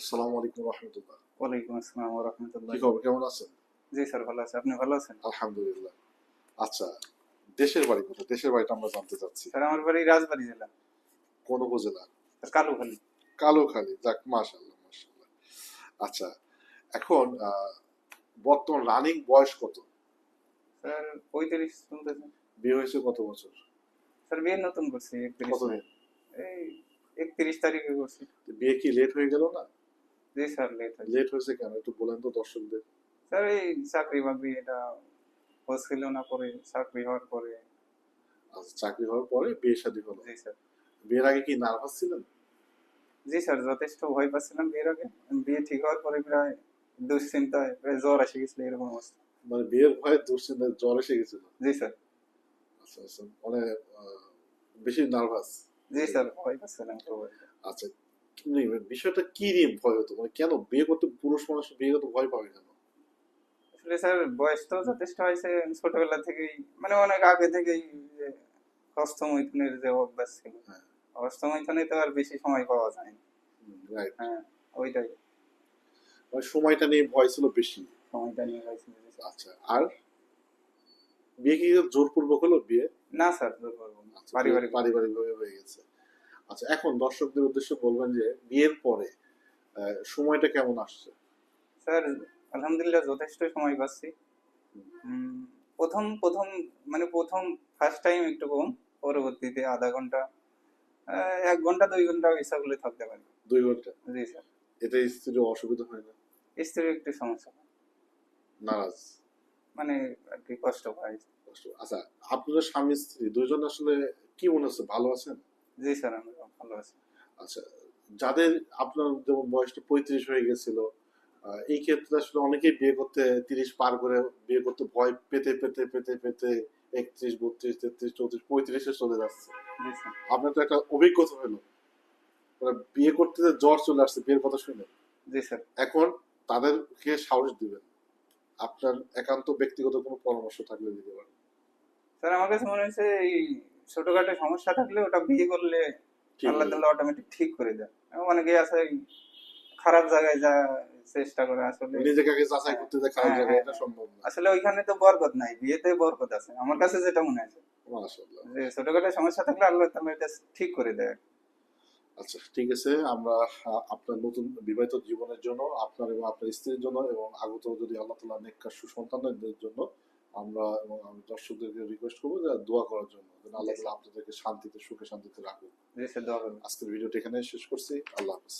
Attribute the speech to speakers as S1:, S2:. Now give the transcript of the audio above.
S1: আসসালামু আলাইকুম রহমতুল্লাহ।
S2: ওয়ালাইকুম আসসালাম ওয়া রাহমাতুল্লাহ
S1: কি খবর? কেমন আছেন?
S2: জি স্যার ভালো আছে। আপনি ভালো আছেন?
S1: আলহামদুলিল্লাহ। আচ্ছা দেশের বাড়ি কোথায়? দেশের বাড়িটা আমরা জানতে চাচ্ছি।
S2: স্যার আমার বাড়ি রাজবাড়ি জেলা।
S1: কোন উপজেলা?
S2: স্যার কালুখালী।
S1: কালোখালী। যাক মাশাল্লাহ মাশাল্লাহ আচ্ছা এখন বর্তমান রানিং বয়স কত?
S2: স্যার পঁয়ত্রিশ চলতেছে
S1: বিয়ে হয়েছে কত বছর?
S2: স্যার বিয়ে নতুন করছি একত্রিশ।
S1: কতদিন?
S2: এই একত্রিশ তারিখে করছি।
S1: বিয়ে কি লেট হয়ে গেল না?
S2: জি স্যার লেট হয়েছে।
S1: লেট হয়েছে কেন? একটু বলেন তো দর্শকদের।
S2: স্যার এই চাকরি বাকরি এটা হচ্ছিল না পরে চাকরি হওয়ার পরে।
S1: আচ্ছা চাকরি হওয়ার পরে বিয়ে শাদী হলো।
S2: জি স্যার।
S1: বিয়ের আগে কি নার্ভাস ছিলেন?
S2: জি স্যার যথেষ্ট ভয় পাচ্ছিলাম বিয়ের আগে। বিয়ে ঠিক হওয়ার পরে প্রায় দুশ্চিন্তায় প্রায় জ্বর এসে গেছিল এরকম অবস্থা।
S1: মানে বিয়ের ভয়ে দুশ্চিন্তায় জ্বর এসে গেছিল?
S2: জি স্যার।
S1: আচ্ছা আচ্ছা মানে বেশি নার্ভাস।
S2: জি স্যার ভয় পাচ্ছিলাম
S1: আচ্ছা বিষয়টা কি নিয়ে ভয় হতো? মানে কেন বিয়ে করতে পুরুষ মানুষ বিয়ে করতে ভয় পাবে কেন?
S2: আসলে স্যার বয়স তো যথেষ্ট হয়েছে। ছোটবেলা থেকেই মানে অনেক আগে থেকেই হস্তমৈথুনের যে অভ্যাস ছিল
S1: হ্যাঁ।
S2: হস্তমৈথুনে তো আর বেশি সময় পাওয়া যায় না। হ্যাঁ ওইটাই।
S1: মানে সময়টা নিয়ে ভয় ছিল বেশি।
S2: সময়টা নিয়ে হয়েছিল
S1: আচ্ছা আর বিয়ে কি জোরপূর্বক হলো বিয়ে?
S2: না স্যার জোর করব না।
S1: আচ্ছা,
S2: পারিবারিক।
S1: পারিবারিক ভাবে হয়ে গেছে। আচ্ছা এখন দর্শকদের উদ্দেশ্যে বলবেন যে বিয়ের পরে সময়টা কেমন আসছে?
S2: স্যার আলহামদুলিল্লাহ যথেষ্ট সময় পাচ্ছি। প্রথম প্রথম মানে প্রথম ফার্স্ট টাইম একটু কম পরবর্তীতে আধা ঘণ্টা এক ঘণ্টা দুই ঘণ্টা ইচ্ছা করলে থাকতে পারি।
S1: দুই ঘণ্টা?
S2: জি স্যার।
S1: এতে স্ত্রীর অসুবিধা হয় না?
S2: স্ত্রীর একটু সমস্যা।
S1: নারাজ?
S2: মানে আর কি কষ্ট পায়।
S1: আচ্ছা আপনাদের স্বামী স্ত্রী দুইজন আসলে কি মনে হচ্ছে ভালো আছেন?
S2: জি স্যার আমি ভালো আছি।
S1: আচ্ছা যাদের আপনার যেমন বয়সটা পঁয়ত্রিশ হয়ে গেছিল এই ক্ষেত্রে আসলে অনেকেই বিয়ে করতে তিরিশ পার করে বিয়ে করতে ভয় পেতে পেতে পেতে পেতে একত্রিশ বত্রিশ তেত্রিশ চৌত্রিশ পঁয়ত্রিশে চলে যাচ্ছে। আপনার তো একটা অভিজ্ঞতা হলো। মানে বিয়ে করতে যে জ্বর চলে আসছে বিয়ের কথা শুনে
S2: জি স্যার।
S1: এখন তাদেরকে সাহস দিবেন। আপনার একান্ত ব্যক্তিগত কোনো পরামর্শ থাকলে দিতে পারেন।
S2: স্যার আমার কাছে মনে হয়েছে এই ছোটখাটো সমস্যা থাকলে ওটা বিয়ে করলে আল্লাহ
S1: আছে।
S2: তাল্লাহ অটোমেটিক ঠিক করে দেয়। এবং অনেকেই আছে খারাপ জায়গায় যা চেষ্টা করে আসলে।
S1: নিজেকে যাচাই করতে যে খারাপ
S2: হ্যাঁ,
S1: জায়গায়
S2: হ্যাঁ,
S1: এটা সম্ভব না।
S2: আসলে ওইখানে তো বরকত নাই বিয়েতে বরকত আছে। আমার কাছে যেটা মনে
S1: মাশাআল্লাহ।
S2: যে ছোটখাটো সমস্যা থাকলে আল্লাহ এটা ঠিক করে দেয়।
S1: আচ্ছা ঠিক আছে। আমরা আপনার নতুন বিবাহিত জীবনের জন্য আপনার এবং আপনার স্ত্রীর জন্য এবং আগত যদি আল্লাহ তালা নেককার সুসন্তানদের জন্য আমরা এবং আমি দর্শকদেরকে রিকোয়েস্ট করব যে দোয়া করার জন্য যেন আল্লাহ আপনাদেরকে শান্তিতে সুখে শান্তিতে রাখুন আজকের ভিডিওটা এখানে শেষ করছি। আল্লাহ হাফিজ।